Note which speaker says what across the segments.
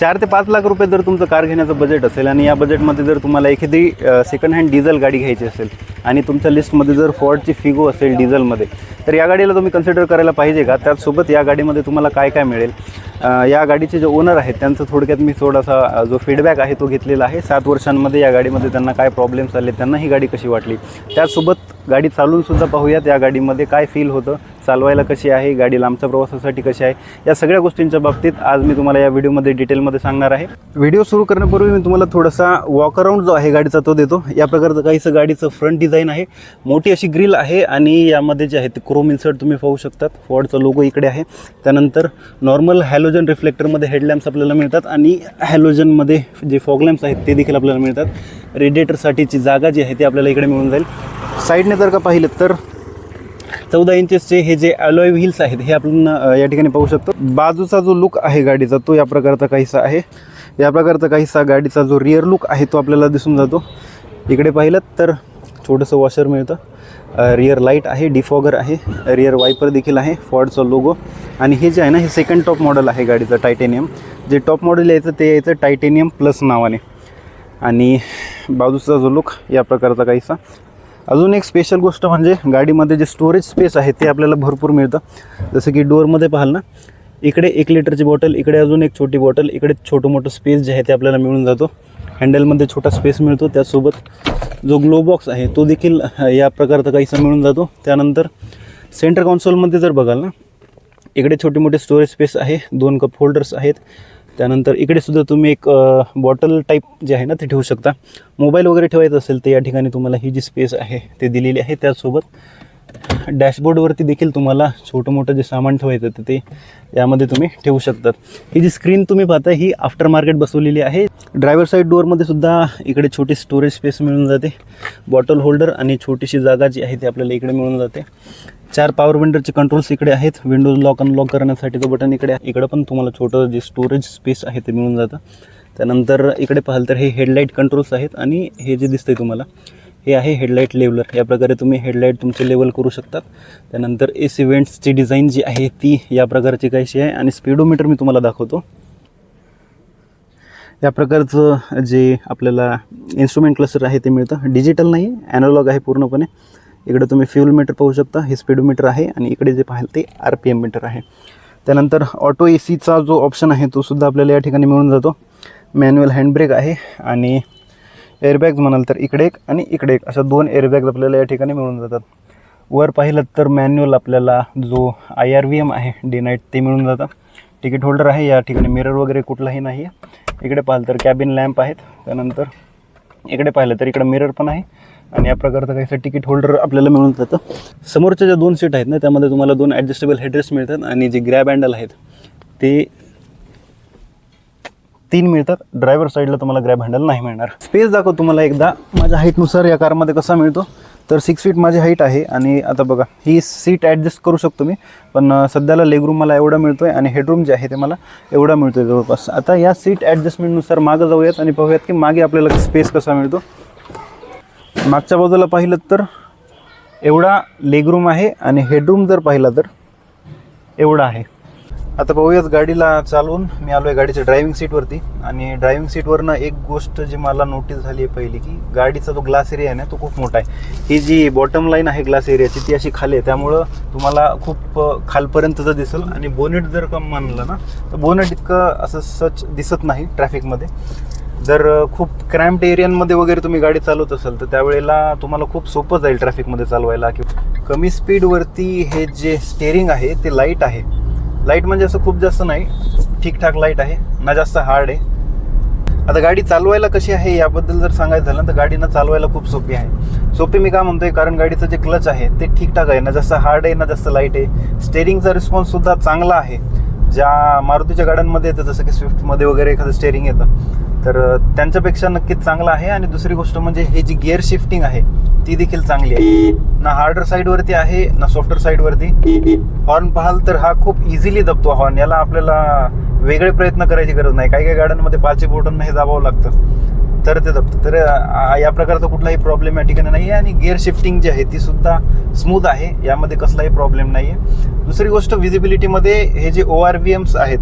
Speaker 1: चार ते पाच लाख रुपये जर तुमचं कार घेण्याचं बजेट असेल आणि या बजेटमध्ये जर तुम्हाला एखादी सेकंड हँड डिझेल गाडी घ्यायची असेल आणि तुमच्या लिस्टमध्ये जर फॉर्डची फिगो असेल डिझेलमध्ये तर या गाडीला तुम्ही कन्सिडर करायला पाहिजे का? त्याचसोबत या गाडीमध्ये तुम्हाला काय काय मिळेल? या गाडीचे जे ओनर आहेत त्यांचं थोडक्यात मी थोडासा जो फीडबॅक आहे तो घेतलेला आहे. सात वर्षांमध्ये या गाडीमध्ये त्यांना काय प्रॉब्लेम्स आले त्यांना ही गाडी कशी वाटली? त्याचसोबत गाडी चालवूनसुद्धा पाहूयात या गाडीमध्ये काय फील होतं. चालवायला कशी आहे गाडी लांबच्या प्रवासासाठी कशी आहे या सगळ्या गोष्टींच्या बाबतीत आज मी तुम्हाला या व्हिडिओमध्ये डिटेलमध्ये सांगणार आहे. व्हिडिओ सुरू करण्यापूर्वी मी तुम्हाला थोडासा वॉक अराऊंड जो आहे गाडीचा तो देतो. या प्रकारचं काहीसं गाडीचं फ्रंट डिझाईन आहे. मोठी अशी ग्रिल आहे आणि यामध्ये जे आहे ते क्रोम इन्सर्ट तुम्ही पाहू शकतात. फॉर्डचा लोगो इकडे आहे. त्यानंतर नॉर्मल हॅलोजन रिफ्लेक्टरमध्ये हेडलॅम्प्स आपल्याला मिळतात आणि हॅलोजनमध्ये जे फॉगलॅम्प्स आहेत ते देखील आपल्याला मिळतात. रेडिएटरसाठीची जागा जी आहे ती आपल्याला इकडे मिळून जाईल. साईडने जर का पाहिलं तर चौदा इंचेसचे हे जे अलॉय व्हील्स आहेत हे आपण या ठिकाणी पाहू शकतो. बाजूचा जो लुक आहे गाडीचा तो या प्रकारचा काहीसा आहे. या प्रकारचा काहीसा गाडीचा जो रिअर लुक आहे तो आपल्याला दिसून जातो. इकडे पाहिलं तर छोटंसं वॉशर मिळतं. रिअर लाइट आहे डिफॉगर आहे रिअर वायपर देखील आहे फॉर्डचा लोगो आणि हे जे आहे ना हे सेकंड टॉप मॉडेल आहे गाडीचं टायटेनियम जे टॉप मॉडेल यायचं ते यायचं टायटेनियम प्लस नावाने. आणि बाजूचा जो लुक या प्रकारचा काहीसा. अजून एक स्पेशल गोष्ट म्हणजे गाडीमध्ये जे स्टोरेज स्पेस आहे ते आपल्याला भरपूर मिळतं. जसं की डोअरमध्ये पाहाल ना इकडे एक लिटरची बॉटल इकडे अजून एक छोटी बॉटल इकडे छोटं मोठं स्पेस जे आहे ते आपल्याला मिळून जातो. हँडलमध्ये छोटा स्पेस मिळतो त्यासोबत जो ग्लो बॉक्स आहे तो देखील या प्रकारचा काहीसा मिळून जातो. त्यानंतर सेंटर कॉन्सोलमध्ये जर बघाल ना इकडे छोटे मोठे स्टोरेज स्पेस आहे दोन कप होल्डर्स आहेत. त्यानंतर इकडे सुद्धा तुम्ही एक बॉटल टाईप जे आहे ना ते ठेवू शकता. मोबाईल वगैरे ठेवायचं असेल तर या ठिकाणी तुम्हाला ही जी स्पेस आहे ते दिलेली आहे त्याचसोबत डॅशबोर्डवरती देखील तुम्हाला छोटं मोठं जे सामान ठेवायचं तर ते यामध्ये तुम्ही ठेवू शकतात. ही जी स्क्रीन तुम्ही पाहता ही आफ्टर मार्केट बसवलेली आहे. ड्रायव्हर साईड डोअरमध्ये सुद्धा इकडे छोटी स्टोरेज स्पेस मिळून जाते. बॉटल होल्डर आणि छोटीशी जागा जी आहे ती आपल्याला इकडे मिळून जाते. चार पॉवर विंडरचे कंट्रोल्स इकडे आहेत. विंडोज लॉक अनलॉक करण्यासाठी तो बटन इकडे आहे. इकडं पण तुम्हाला छोटं जे स्टोरेज स्पेस आहे ते मिळून जातं. त्यानंतर इकडे पाहाल तर हे हेडलाईट कंट्रोल्स आहेत आणि हे जे दिसतंय तुम्हाला हे आहे हेडलाईट लेवलर या प्रकारे तुम्ही हेडलाईट तुमचे लेवल करू शकतात. त्यानंतर एस इव्हेंट्सची डिझाईन जी आहे ती या प्रकारची काहीशी आहे आणि स्पीडोमीटर मी तुम्हाला दाखवतो. या प्रकारचं जे आपल्याला इन्स्ट्रुमेंट क्लस्टर आहे ते मिळतं. डिजिटल नाही ॲनालॉग आहे पूर्णपणे. इकडे तुम्ही फ्युल मीटर पाहू शकता. हे स्पीडोमीटर आहे आणि इकडे जे पाहाल ते आर पी एम मीटर आहे. त्यानंतर ऑटो ए सीचा जो ऑप्शन आहे तो सुद्धा आपल्याला या ठिकाणी मिळून जातो. मॅन्युअल हँडब्रेक आहे आणि एअरबॅग्स म्हणाल तर इकडे एक आणि इकडे एक. अशा दोन एअरबॅग्स आपल्याला या ठिकाणी मिळून जातात. वर पाहिलं तर मॅन्युअल आपल्याला जो आय आर व्ही एम आहे डे नाईट ते मिळून जातं. तिकीट होल्डर आहे या ठिकाणी मिरर वगैरे कुठलाही नाही आहे इकडे पाहिलं तर कॅबिन लॅम्प आहेत. त्यानंतर इकडे पाहिलं तर इकडे मिरर पण आहे. आणि या प्रकारचं काही तिकीट होल्डर आपल्याला मिळून जातं. समोरच्या ज्या दोन सीट आहेत ना त्यामध्ये तुम्हाला दोन ॲडजस्टेबल हेडरेस्ट मिळतात आणि जे ग्रॅब हँडल आहेत ते तीन मिळतात. ड्रायव्हर साईडला तुम्हाला ग्रॅब हँडल नाही मिळणार. स्पेस दाखव तुम्हाला एकदा. माझ्या हाईटनुसार या कारमध्ये कसा मिळतो. तर सिक्स फीट माझी हाईट आहे आणि आता बघा ही सीट ॲडजस्ट करू शकतो मी पण सध्याला लेगरूम मला एवढा मिळतो आहे आणि हेडरूम जे आहे ते मला एवढा मिळतो आहे जवळपास. आता या सीट ॲडजस्टमेंटनुसार मागं जाऊयात आणि पाहूयात की मागे आपल्याला स्पेस कसा मिळतो. मागच्या बाजूला पाहिलं तर एवढा लेगरूम आहे आणि हेडरूम जर पाहिला तर एवढा आहे. आता पाहूयाच गाडीला चालवून मी आलो आहे गाडीच्या ड्रायव्हिंग सीटवरती आणि ड्रायव्हिंग सीटवरनं एक गोष्ट जी मला नोटीस झाली आहे पहिली की गाडीचा जो ग्लास एरिया आहे ना तो खूप मोठा आहे. ही जी बॉटम लाईन आहे ग्लास एरियाची ती अशी खाली आहे. त्यामुळं तुम्हाला खूप खालपर्यंतचं दिसेल आणि बोनेट जर का म्हणलं ना तर बोनेट इतकं असं सच दिसत नाही ट्रॅफिकमध्ये जर खूप क्रॅम्प्ड एरियांमध्ये वगैरे तुम्ही गाडी चालवत असाल तर त्यावेळेला तुम्हाला खूप सोपं जाईल ट्रॅफिकमध्ये चालवायला. किंवा कमी स्पीडवरती हे जे स्टेअरिंग आहे ते लाइट आहे. लाइट म्हणजे असं खूप जास्त नाही. ठीकठाक लाइट आहे. ना जास्त हार्ड आहे. आता गाडी चालवायला कशी आहे याबद्दल जर सांगायचं झालं तर गाडीनं चालवायला खूप सोपी आहे. सोपी मी का म्हणतोय कारण गाडीचं जे क्लच आहे ते ठीकठाक आहे. ना जास्त हार्ड आहे ना जास्त लाइट आहे. स्टेअरिंगचा रिस्पॉन्ससुद्धा चांगला आहे. ज्या मारुतीच्या गाड्यांमध्ये येतं जसं की स्विफ्टमध्ये वगैरे एखादं स्टेअरिंग येतं तर त्यांच्यापेक्षा नक्कीच चांगलं आहे. आणि दुसरी गोष्ट म्हणजे हे जी गिअर शिफ्टिंग आहे ती देखील चांगली आहे. ना हार्डर साईडवरती आहे ना सॉफ्टवेअर साईडवरती हॉर्न पाहाल तर हा खूप इझिली दबतो हॉर्न याला आपल्याला वेगळे प्रयत्न करायची गरज नाही. काही काही गाड्यांमध्ये पाचही बोटांना हे दाबावं लागतं. तर ते दबतं तर या प्रकारचा कुठलाही प्रॉब्लेम या ठिकाणी नाही आहे आणि गिअर शिफ्टिंग जी आहे ती सुद्धा स्मूथ आहे. यामध्ये कसलाही प्रॉब्लेम नाही आहे दुसरी गोष्ट विजिबिलिटीमध्ये हे जे ओ आर व्ही एम्स आहेत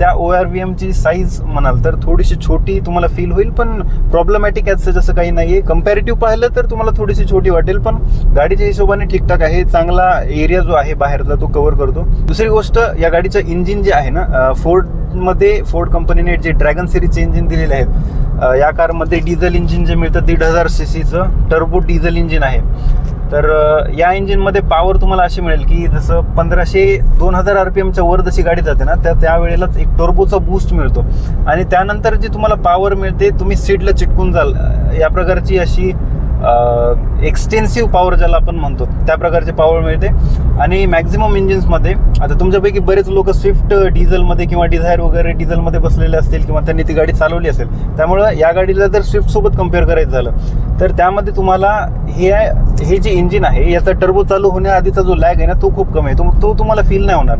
Speaker 1: त्या ओ आर व्ही एमची साईज म्हणाल तर थोडीशी छोटी तुम्हाला फील होईल पण प्रॉब्लेमॅटिक याचं जसं काही नाही आहे कम्पॅरेटिव्ह पाहिलं तर तुम्हाला थोडीशी छोटी वाटेल पण गाडीच्या हिशोबाने ठीकठाक आहे. चांगला एरिया जो आहे बाहेरचा तो कव्हर करतो. दुसरी गोष्ट या गाडीचं इंजिन जे आहे ना फोर्डमध्ये फोर्ड कंपनीने जे ड्रॅगन सिरीजचे इंजिन दिलेले आहेत या कारमध्ये डिझेल इंजिन जे मिळतं दीड हजार सी सीचं टर्बो डिझेल इंजिन आहे. तर या इंजिनमध्ये पॉवर तुम्हाला अशी मिळेल की जसं पंधराशे दोन हजार आर पी एमच्या वर जशी गाडी जाते ना त्या त्यावेळेलाच एक टर्बोचा बूस्ट मिळतो. आणि त्यानंतर जी तुम्हाला पॉवर मिळते तुम्ही सीटला चिटकून जाल. या प्रकारची अशी एक्सटेन्सिव्ह पॉवर ज्याला आपण म्हणतो त्या प्रकारचे पॉवर मिळते. आणि मॅक्झिमम इंजिन्समध्ये आता तुमच्यापैकी बरेच लोक स्विफ्ट डिझेलमध्ये किंवा डिझायर वगैरे डिझेलमध्ये बसलेले असतील किंवा त्यांनी ती गाडी चालवली असेल त्यामुळं या गाडीला जर स्विफ्टसोबत कंपेअर करायचं झालं तर त्यामध्ये तुम्हाला हे हे जे इंजिन आहे याचा टर्बो चालू होण्याआधीचा जो लॅग आहे ना तो खूप कमी आहे. तो तो तुम्हाला फील नाही होणार.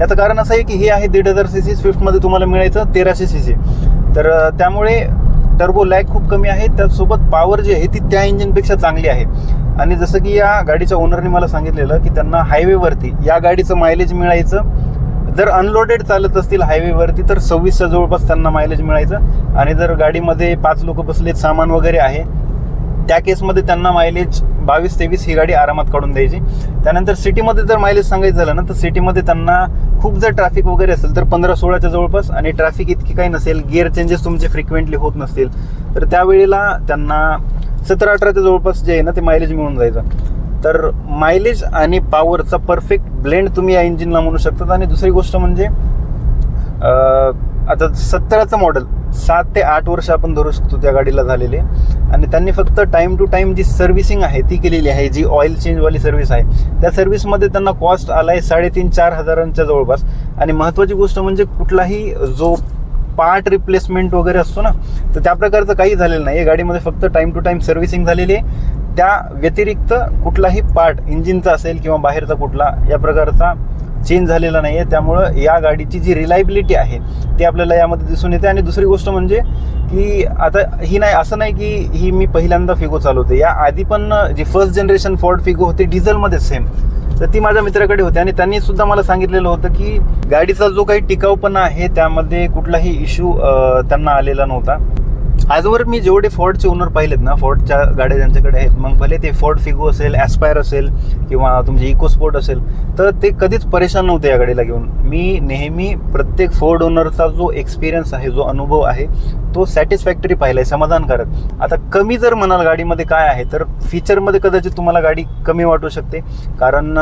Speaker 1: याचं कारण असं आहे की हे आहे दीड हजार सी सी स्विफ्टमध्ये तुम्हाला मिळायचं तेराशे सी सी तर त्यामुळे टर्बो लॅग खूप कमी आहे. त्यासोबत पॉवर जी आहे ती त्या इंजिनपेक्षा चांगली आहे. आणि जसं की या गाडीच्या ओनरने मला सांगितलेलं की त्यांना हायवेवरती या गाडीचं मायलेज मिळायचं. जर अनलोडेड चालत असतील हायवेवरती तर सव्वीसच्या जवळपास त्यांना मायलेज मिळायचं. आणि जर गाडीमध्ये पाच लोक बसलेत सामान वगैरे आहे त्या केसमध्ये त्यांना मायलेज बावीस तेवीस ही गाडी आरामात काढून द्यायची. त्यानंतर सिटीमध्ये जर मायलेज सांगायचं झालं ना तर सिटीमध्ये त्यांना खूप जर ट्रॅफिक वगैरे असेल तर पंधरा सोळाच्या जवळपास आणि ट्रॅफिक इतकी काही नसेल गिअर चेंजेस तुमचे फ्रिक्वेंटली होत नसतील तर त्यावेळेला त्यांना सतरा अठराच्या जवळपास जे आहे ना ते मायलेज मिळून जायचं. तर मायलेज आणि पॉवरचा परफेक्ट ब्लेंड तुम्ही या इंजिनला म्हणू शकतात. आणि दुसरी गोष्ट म्हणजे आता सत्तराचं मॉडेल सात ते आठ वर्ष आपण धरू शकतो त्या गाडीला झालेले. आणि त्यांनी फक्त टाईम टू टाईम जी सर्व्हिसिंग आहे ती केलेली आहे जी ऑइल चेंजवाली सर्व्हिस आहे. त्या सर्व्हिसमध्ये त्यांना कॉस्ट आला आहे साडेतीन चार हजारांच्या जवळपास. आणि महत्त्वाची गोष्ट म्हणजे कुठलाही जो पार्ट रिप्लेसमेंट वगैरे असतो ना तर त्या प्रकारचं काही झालेलं नाही या गाडीमध्ये फक्त टाईम टू टाईम सर्व्हिसिंग झालेली आहे. त्या व्यतिरिक्त कुठलाही पार्ट इंजिनचा असेल किंवा बाहेरचा कुठला या प्रकारचा चेंज झालेला नाही आहे त्यामुळं या गाडीची जी रिलायबिलिटी आहे ती आपल्याला यामध्ये दिसून येते. आणि दुसरी गोष्ट म्हणजे की आता ही नाही असं नाही की ही मी पहिल्यांदा फिगो चालवते. या आधी पण जी फर्स्ट जनरेशन फॉर्ड फिगो होती डिझेलमध्ये सेम तर ती माझ्या मित्राकडे होती. आणि त्यांनी सुद्धा मला सांगितलेलं होतं की गाडीचा जो काही टिकाऊपणा आहे त्यामध्ये कुठलाही इश्यू त्यांना आलेला नव्हता. आजवर मी जेवढे फोर्डचे ओनर पाहिलेत ना फोर्डच्या गाड्या ज्यांच्याकडे आहेत मग भले ते फोर्ड फिगो असेल ॲस्पायर असेल किंवा तुमचे इकोस्पोर्ट असेल तर ते कधीच परेशान नव्हते या गाडीला घेऊन. मी नेहमी प्रत्येक फोर्ड ओनरचा जो एक्सपिरियन्स आहे जो अनुभव आहे तो सॅटिस्फॅक्टरी पाहिला आहे समाधानकारक. आता कमी जर म्हणाल गाडीमध्ये काय आहे तर फीचरमध्ये कदाचित तुम्हाला गाडी कमी वाटू शकते. कारण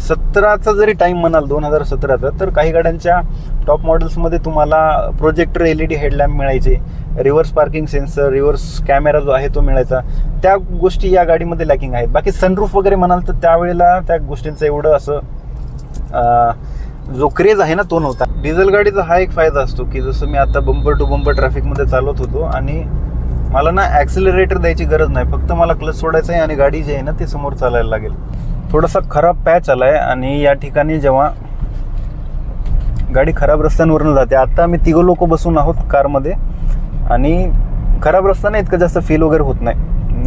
Speaker 1: सतराचा जरी टाईम म्हणाल दोन हजार सतराचा तर काही गाड्यांच्या टॉप मॉडेल्समध्ये तुम्हाला projector L E D headlamp मिळायचे reverse parking sensor reverse camera जो आहे तो मिळायचा. त्या गोष्टी या गाडीमध्ये लॅकिंग आहेत. बाकी सनरूफ वगैरे म्हणाल तर त्यावेळेला त्या गोष्टींचं एवढं असं जो क्रेज आहे ना तो नव्हता. डिझेल गाडीचा हा एक फायदा असतो की जसं मी आता बंपर टू बंपर ट्रॅफिकमध्ये चालवत होतो आणि मला ना ॲक्सिलरेटर द्यायची गरज नाही. फक्त मला क्लच सोडायचं आहे आणि गाडी जी आहे ना ती समोर चालायला लागेल. थोडासा खराब पॅच आला आहे आणि या ठिकाणी जेव्हा गाडी खराब रस्त्यांवरून जाते आता आम्ही तिघं लोक बसून आहोत कारमध्ये आणि खराब रस्ता नाही इतकं जास्त फील वगैरे होत नाही.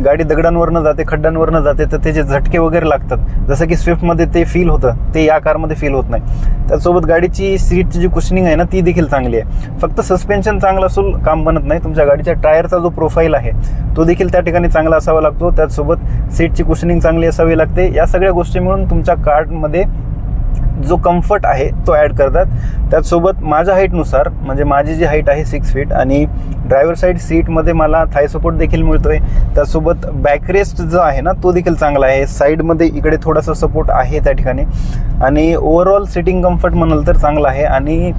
Speaker 1: गाडी दगडांवरनं जाते खड्ड्यांवरनं जाते तर त्याचे झटके वगैरे लागतात. जसं की स्विफ्टमध्ये ते फील होतं ते या कारमध्ये फील होत नाही. त्यासोबत गाडीची सीटची जी कुशनिंग आहे ना ती देखील चांगली आहे. फक्त सस्पेन्शन चांगलं असून काम बनत नाही. तुमच्या गाडीच्या टायरचा जो प्रोफाईल आहे तो देखील त्या ठिकाणी चांगला असावा लागतो. त्याचसोबत सीटची कुशनिंग चांगली असावी लागते. या सगळ्या गोष्टी मिळून तुमच्या कार्डमध्ये जो कम्फर्ट आहे तो ॲड करतात. त्याचसोबत माझ्या हाईटनुसार म्हणजे माझी जी हाईट आहे सिक्स फीट आणि ड्रायव्हर साईड सीटमध्ये मला थाय सपोर्ट देखील मिळतो आहे त्यासोबत बॅकरेस्ट जो आहे ना तो देखील चांगला आहे. साईडमध्ये इकडे थोडासा सपोर्ट आहे त्या ठिकाणी. आणि ओव्हरऑल सिटिंग कम्फर्ट म्हणाल तर चांगला आहे. आणि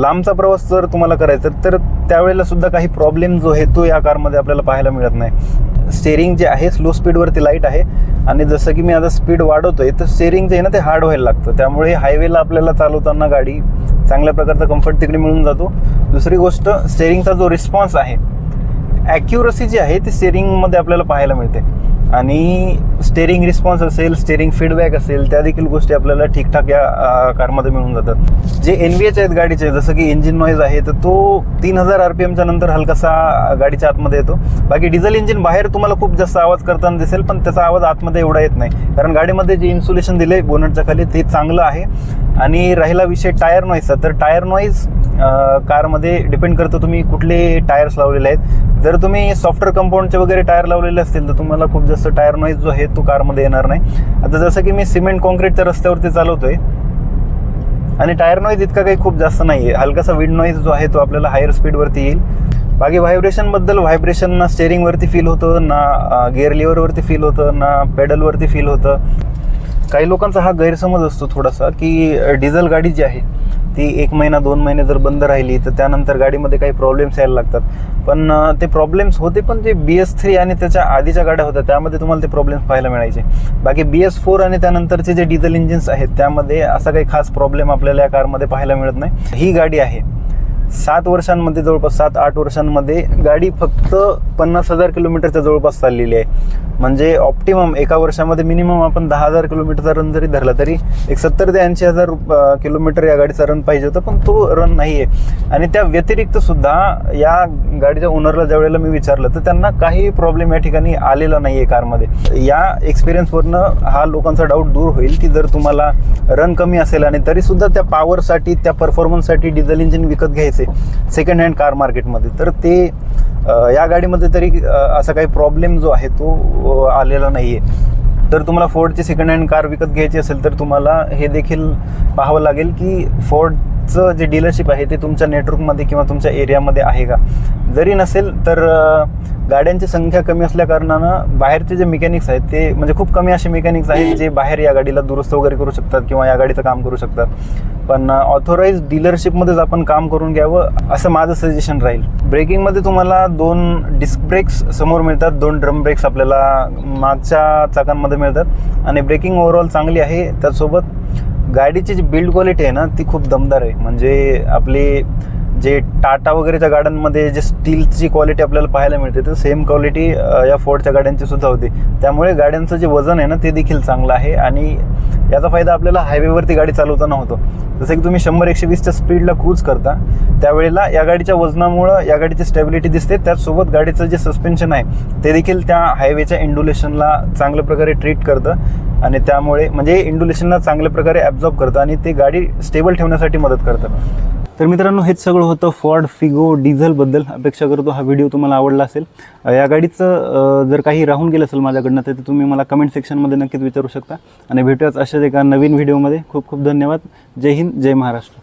Speaker 1: लांबचा प्रवास जर तुम्हाला करायचा तर त्यावेळेला सुद्धा काही प्रॉब्लेम जो आहे तो या कारमध्ये आपल्याला पाहायला मिळत नाही. स्टेअरिंग जे आहे स्लो स्पीडवरती लाइट आहे. आणि जसं की मी आता स्पीड वाढवतो आहे तर स्टेअरिंग जे आहे ना ते हार्ड व्हायला लागतं. त्यामुळे हायवेला आपल्याला चालवताना गाडी चांगल्या प्रकारचा कम्फर्ट तिकडे मिळून जातो. दुसरी गोष्ट स्टेअरिंगचा जो रिस्पॉन्स आहे ॲक्युरसी जी आहे ती स्टेअरिंगमध्ये आपल्याला पाहायला मिळते. आणि स्टेरिंग रिस्पॉन्स असेल स्टेरिंग फीडबॅक असेल त्या देखील गोष्टी आपल्याला ठीकठाक या कारमध्ये मिळून जातात. जे एन व्ही एच आहेत गाडीचे जसं की इंजिन नॉईज आहे तर तो तीन हजार आर पी एमच्या नंतर हलकासा गाडीच्या आतमध्ये येतो. बाकी डिझेल इंजिन बाहेर तुम्हाला खूप जास्त आवाज करताना दिसेल पण त्याचा आवाज आतमध्ये एवढा येत नाही. कारण गाडीमध्ये जे इन्सुलेशन दिले बोनटच्या खाली ते चांगलं आहे. आणि राहिला विषय टायर नॉईजचा तर टायर नॉईज कारमध्ये डिपेंड करतं तुम्ही कुठले टायर्स लावलेले आहेत. जर तुम्ही सॉफ्टवेअर कंपाऊंडचे वगैरे टायर लावलेले असतील तर तुम्हाला खूप जास्त टायर नॉईज जो आहे तो कारमध्ये येणार नाही. आता जसं की मी सिमेंट कॉन्क्रीटच्या रस्त्यावरती चालवतोय आणि टायर नॉईज इतका काही खूप जास्त नाही आहे हलकासा विंड नॉईज जो आहे तो आपल्याला हायर स्पीडवरती येईल. बाकी व्हायब्रेशनबद्दल व्हायब्रेशन ना स्टेअरिंगवरती फील होतं ना गिअर लिव्हरवरती फील होतं ना पेडलवरती फील होतं. काही लोकांचा हा गैरसमज असतो थोडासा की डिझेल गाडी जी आहे ती एक महिना दोन महिने जर बंद राहिली तर त्यानंतर गाडीमध्ये काही प्रॉब्लेम्स यायला लागतात. पण ते प्रॉब्लेम्स होते पण जे बी एस थ्री आणि त्याच्या आधीच्या गाड्या होत्या त्यामध्ये तुम्हाला ते प्रॉब्लेम्स पाहायला मिळायचे. बाकी बी एस फोर आणि त्यानंतरचे जे डिझेल इंजिन्स आहेत त्यामध्ये असा काही खास प्रॉब्लेम आपल्याला या कारमध्ये पाहायला मिळत नाही. ही गाडी आहे. सात वर्षांमध्ये जवळपास सात आठ वर्षांमध्ये गाडी फक्त पन्नास हजार किलोमीटरच्या जवळपास चाललेली आहे. म्हणजे ऑप्टिमम एका वर्षामध्ये मिनिमम आपण दहा हजार किलोमीटरचा रन जरी धरला तरी एक सत्तर ते ऐंशी हजार किलोमीटर या गाडीचा रन पाहिजे होता पण तो रन नाही आहे आणि त्या व्यतिरिक्त सुद्धा या गाडीच्या ओनरला ज्या वेळेला मी विचारलं तर त्यांना काही प्रॉब्लेम या ठिकाणी आलेला नाही आहे कारमध्ये. या एक्सपिरियन्सवरनं हा लोकांचा डाऊट दूर होईल की जर तुम्हाला रन कमी असेल आणि तरीसुद्धा त्या पॉवरसाठी त्या परफॉर्मन्ससाठी डिझेल इंजिन विकत घ्यायचं सेकंड हँड कार मार्केटमध्ये तर ते या गाडीमध्ये तरी असा काही प्रॉब्लेम जो आहे तो आलेला नाही आहे तर तुम्हाला फोर्डची सेकंड हँड कार विकत घ्यायची असेल तर तुम्हाला हे देखील पाहावं लागेल की फोर्ड चं जे डीलरशिप आहे ते तुमच्या नेटवर्कमध्ये किंवा तुमच्या एरियामध्ये आहे का? जरी नसेल तर गाड्यांची संख्या कमी असल्याकारणानं बाहेरचे जे मेकॅनिक्स आहेत ते म्हणजे खूप कमी असे मेकॅनिक्स आहेत जे बाहेर या गाडीला दुरुस्त वगैरे करू शकतात किंवा या गाडीचं काम करू शकतात. पण ऑथोराईज डीलरशिपमध्येच आपण काम करून घ्यावं असं माझं सजेशन राहील. ब्रेकिंगमध्ये तुम्हाला दोन डिस्क ब्रेक्स समोर मिळतात दोन ड्रम ब्रेक्स आपल्याला मागच्या चाकांमध्ये मिळतात. आणि ब्रेकिंग ओव्हरऑल चांगली आहे त्यासोबत गाडीची जी बिल्ड क्वालिटी आहे ना ती खूप दमदार आहे. म्हणजे आपली जे टाटा वगैरेच्या गाड्यांमध्ये जे स्टीलची क्वालिटी आपल्याला पाहायला मिळते तर सेम क्वालिटी या फोर्डच्या गाड्यांची सुद्धा होती. त्यामुळे गाड्यांचं जे वजन आहे ना ते देखील चांगलं आहे आणि याचा फायदा आपल्याला हायवेवरती गाडी चालवताना होतो. जसं की तुम्ही शंभर एकशे वीसच्या स्पीडला क्रूज करता त्यावेळेला या गाडीच्या वजनामुळं या गाडीची स्टॅबिलिटी दिसते. त्याचसोबत गाडीचं जे सस्पेन्शन आहे ते देखील त्या हायवेच्या इंडुलेशनला चांगल्या प्रकारे ट्रीट करतं. आणि त्यामुळे म्हणजे इंडुलेशनला चांगल्या प्रकारे ॲब्झॉर्ब करतं आणि ते गाडी स्टेबल ठेवण्यासाठी मदत करतं. तर मित्रांनो हेच सगळं होतं फॉर्ड फिगो डिझेलबद्दल अपेक्षा करतो हा व्हिडिओ तुम्हाला आवडला असेल. या गाडीचं जर काही राहून गेलं असेल माझ्याकडनं तर ते तुम्ही मला कमेंट सेक्शनमध्ये नक्कीच विचारू शकता. आणि भेटूयाच अशाच एका नवीन व्हिडिओमध्ये खूप खूप धन्यवाद. जय हिंद जय महाराष्ट्र.